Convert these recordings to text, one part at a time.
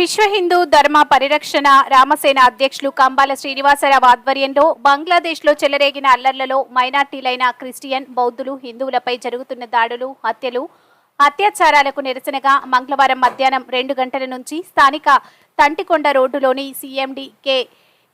విశ్వ హిందూ ధర్మ పరిరక్షణ రామసేన అధ్యక్షులు కంబాల శ్రీనివాసరావు ఆధ్వర్యంలో బంగ్లాదేశ్లో చెలరేగిన అల్లర్లలో మైనార్టీలైన క్రిస్టియన్ బౌద్ధులు హిందువులపై జరుగుతున్న దాడులు హత్యలు అత్యాచారాలకు నిరసనగా మంగళవారం మధ్యాహ్నం రెండు గంటల నుంచి స్థానిక తంటికొండ రోడ్డులోని సీఎండి కె.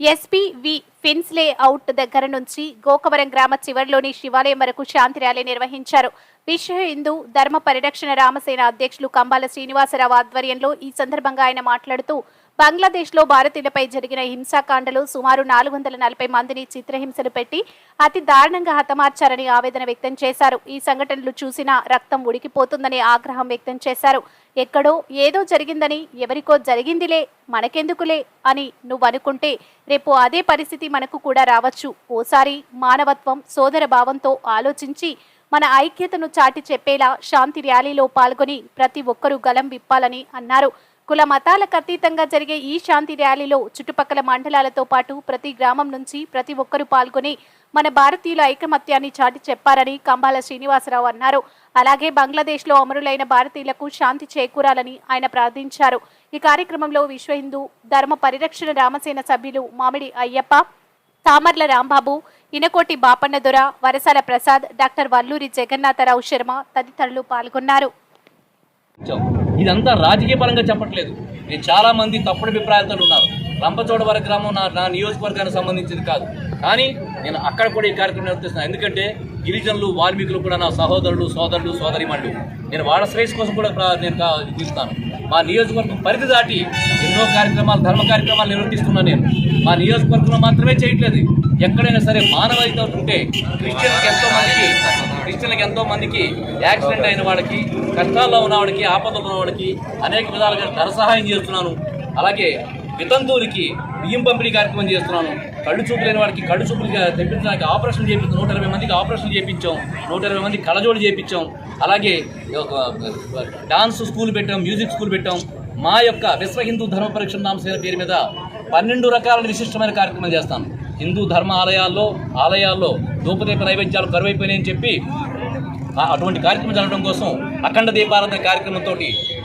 ఎస్పీ వి ఫిన్స్లే అవుట్ దగ్గర నుంచి గోకవరం గ్రామ చివరిలోని శివాలయం వరకు శాంతి ర్యాలీ నిర్వహించారు. విశ్వ హిందూ ధర్మ పరిరక్షణ రామసేన అధ్యక్షులు కంబాల శ్రీనివాసరావు ఆధ్వర్యంలో ఈ సందర్భంగా ఆయన మాట్లాడుతూ బంగ్లాదేశ్లో భారతీయులపై జరిగిన హింసాకాండలు సుమారు నాలుగు వందల నలభై మందిని చిత్రహింసలు పెట్టి అతి దారుణంగా హతమార్చారని ఆవేదన వ్యక్తం చేశారు. ఈ సంఘటనలు చూసిన రక్తం ఉడికిపోతుందని ఆగ్రహం వ్యక్తం చేశారు. ఎక్కడో ఏదో జరిగిందని ఎవరికో జరిగిందిలే మనకెందుకులే అని నువ్వనుకుంటే రేపు అదే పరిస్థితి మనకు కూడా రావచ్చు. ఓసారి మానవత్వం సోదర భావంతో ఆలోచించి మన ఐక్యతను చాటి చెప్పేలా శాంతి ర్యాలీలో పాల్గొని ప్రతి ఒక్కరూ గలం విప్పాలని అన్నారు. కుల మతాలకు అతీతంగా జరిగే ఈ శాంతి ర్యాలీలో చుట్టుపక్కల మండలాలతో పాటు ప్రతి గ్రామం నుంచి ప్రతి ఒక్కరూ పాల్గొని మన భారతీయుల ఐకమత్యాన్ని చాటి చెప్పారని కంబాల శ్రీనివాసరావు అన్నారు. అలాగే బంగ్లాదేశ్లో అమరులైన భారతీయులకు శాంతి చేకూరాలని ఆయన ప్రార్థించారు. ఈ కార్యక్రమంలో విశ్వ హిందూ ధర్మ పరిరక్షణ రామసేన సభ్యులు మామిడి అయ్యప్ప తామర్ల రాంబాబు ఇనకోటి బాపన్నదొర వరసాల ప్రసాద్ డాక్టర్ వల్లూరి జగన్నాథరావు శర్మ తదితరులు పాల్గొన్నారు. ఇదంతా రాజకీయ పరంగా చెప్పట్లేదు. నేను చాలా మంది తప్పుడు అభిప్రాయాలతో ఉన్నారు. రంపచోడవర గ్రామం నా నా నియోజకవర్గానికి సంబంధించింది కాదు. కానీ నేను అక్కడ కూడా ఈ కార్యక్రమం నిర్వహిస్తున్నాను. ఎందుకంటే గిరిజనులు వాల్మీకులు కూడా నా సహోదరులు సోదరులు సోదరిమణులు. నేను వాళ్ళ శ్రేయస్ కోసం కూడా నేను తీస్తాను మా నియోజకవర్గం పరిధి దాటి ఎన్నో కార్యక్రమాలు ధర్మ కార్యక్రమాలు నిర్వర్తిస్తున్నాను నేను. మా నియోజకవర్గంలో మాత్రమే చేయట్లేదు. ఎక్కడైనా సరే మానవీయత ఉంటే క్రిస్టియన్కి ఎంతో మందికి క్రిస్టియన్లకు ఎంతో మందికి యాక్సిడెంట్ అయిన వాడికి కష్టాల్లో ఉన్నవాడికి ఆపదలు ఆపదలో అనేక విధాలుగా ధర సహాయం చేస్తున్నాను. అలాగే వితంతువులకి బియ్యం పంపిణీ కార్యక్రమం చేస్తున్నాను. కళ్ళు చూపు లేని వాడికి కళ్ళు చూపులు తెప్పించడానికి ఆపరేషన్ చేపించాం నూట ఇరవై మందికి ఆపరేషన్ చేయించాం నూట ఇరవై మందికి కళజోడు చేయించాం అలాగే డాన్స్ స్కూల్ పెట్టాం మ్యూజిక్ స్కూల్ పెట్టాం. మా యొక్క విశ్వ హిందూ ధర్మ పరీక్ష నామసేన పేరు మీద పన్నెండు రకాల విశిష్టమైన కార్యక్రమాలు చేస్తాను. హిందూ ధర్మ ఆలయాల్లో ఆలయాల్లో ధూపదీప నైవేద్యాలు కరువైపోయినాయని చెప్పి అటువంటి కార్యక్రమం జరగడం కోసం అఖండ దీపారాధన కార్యక్రమంతో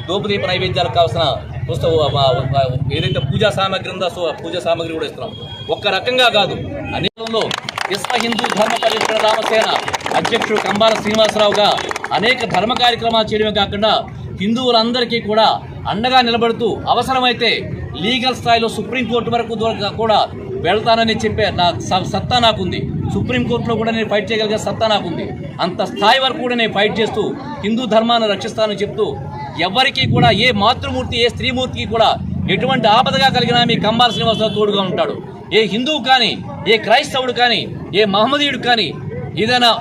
ధూపదీప నైవేద్యాలకు కావాల్సిన పుస్తక ఏదైతే పూజా సామాగ్రి ఉందో సో పూజా సామాగ్రి కూడా ఇస్తున్నాం. ఒక్క రకంగా కాదు అనేకంలో విశ్వ హిందూ ధర్మ పరిరక్షణ రామసేన అధ్యక్షుడు కంబాల శ్రీనివాసరావుగా అనేక ధర్మ కార్యక్రమాలు చేయడమే కాకుండా హిందువులందరికీ కూడా అండగా నిలబడుతూ అవసరమైతే లీగల్ స్థాయిలో సుప్రీంకోర్టు వరకు కూడా వెళ్తానని చెప్పే నా స- సత్తా నాకుంది. సుప్రీంకోర్టులో కూడా నేను ఫైట్ చేయగలిగే సత్తా నాకుంది. అంత స్థాయి వరకు కూడా నేను ఫైట్ చేస్తూ హిందూ ధర్మాన్ని రక్షిస్తానని చెప్తూ ఎవరికీ కూడా ఏ మాతృమూర్తి ఏ స్త్రీమూర్తికి కూడా ఎటువంటి ఆపదగా కలిగినా మీ కంబాల శ్రీనివాసరావు తోడుగా ఉంటాడు. ఏ హిందువు కానీ ఏ క్రైస్తవుడు కానీ ఏ మహమ్మదీయుడు కానీ ఏదైనా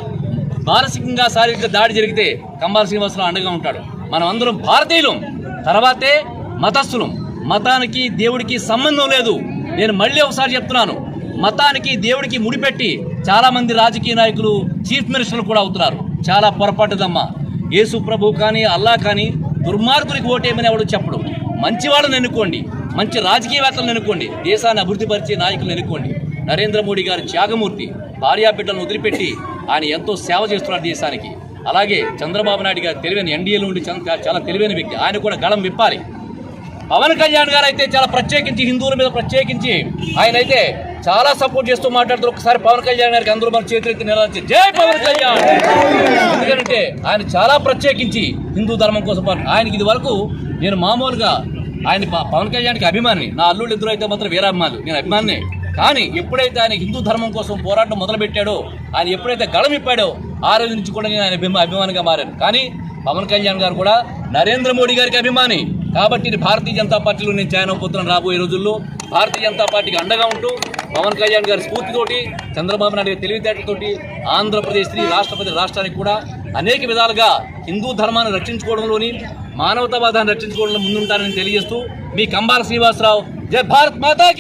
మానసికంగా శారీరక దాడి జరిగితే కంబాల శ్రీనివాసరావు అండగా ఉంటాడు. మనం అందరం భారతీయులం తర్వాతే మతస్థులం. మతానికి దేవుడికి సంబంధం లేదు. నేను మళ్ళీ ఒకసారి చెప్తున్నాను. మతానికి దేవుడికి ముడిపెట్టి చాలామంది రాజకీయ నాయకులు చీఫ్ మినిస్టర్లు కూడా అవుతున్నారు. చాలా పొరపాటుదమ్మా. యేసు ప్రభు కానీ అల్లా కానీ దుర్మార్గునికి ఓటేమని ఎవడు చెప్పడు. మంచివాళ్ళని ఎన్నుకోండి. మంచి రాజకీయవేత్తలను ఎన్నుకోండి. దేశాన్ని అభివృద్ధిపరిచే నాయకులను ఎన్నుకోండి. నరేంద్ర మోడీ గారి త్యాగమూర్తి భార్యా బిడ్డలను వదిలిపెట్టి ఆయన ఎంతో సేవ చేస్తున్నారు దేశానికి. అలాగే చంద్రబాబు నాయుడు గారు తెలివైన ఎన్డీఏలో ఉండి చంద్ర- చాలా తెలివైన వ్యక్తి. ఆయన కూడా గళం విప్పాలి. పవన్ కళ్యాణ్ గారు అయితే చాలా ప్రత్యేకించి హిందువుల మీద ప్రత్యేకించి ఆయన అయితే చాలా సపోర్ట్ చేస్తూ మాట్లాడుతూ ఒకసారి పవన్ కళ్యాణ్ గారికి అందరూ మన చేతులెత్తి నిలవచ్చు జై పవన్ కళ్యాణ్! ఎందుకంటే ఆయన చాలా ప్రత్యేకించి హిందూ ధర్మం కోసం ఆయనకి ఇది వరకు నేను మామూలుగా ఆయన పవన్ కళ్యాణ్కి అభిమాని నా అల్లుళ్ళు ఇద్దరు అయితే మాత్రం వీరాభిమానులు. నేను అభిమాని కానీ ఎప్పుడైతే ఆయన హిందూ ధర్మం కోసం పోరాటం మొదలుపెట్టాడో ఆయన ఎప్పుడైతే గళమిప్పాడో ఆ రోజు నుంచి కూడా నేను ఆయన అభిమానిగా మారాను. కానీ పవన్ కళ్యాణ్ గారు కూడా నరేంద్ర మోడీ గారికి అభిమాని. కాబట్టి భారతీయ జనతా పార్టీలో నేను జాయిన్ అయిపోతున్నాను రాబోయే రోజుల్లో. భారతీయ జనతా పార్టీకి అండగా ఉంటూ పవన్ కళ్యాణ్ గారి స్ఫూర్తితోటి చంద్రబాబు నాయుడు గారి తెలివితేటలతోటి ఆంధ్రప్రదేశ్ రాష్ట్రపతి రాష్ట్రానికి కూడా అనేక విధాలుగా హిందూ ధర్మాన్ని రక్షించుకోవడంలోని మానవతావాదాన్ని రక్షించుకోవడంలో ముందుంటారని తెలియజేస్తూ మీ కంబాల శ్రీనివాసరావు. జై భారత్ మాతా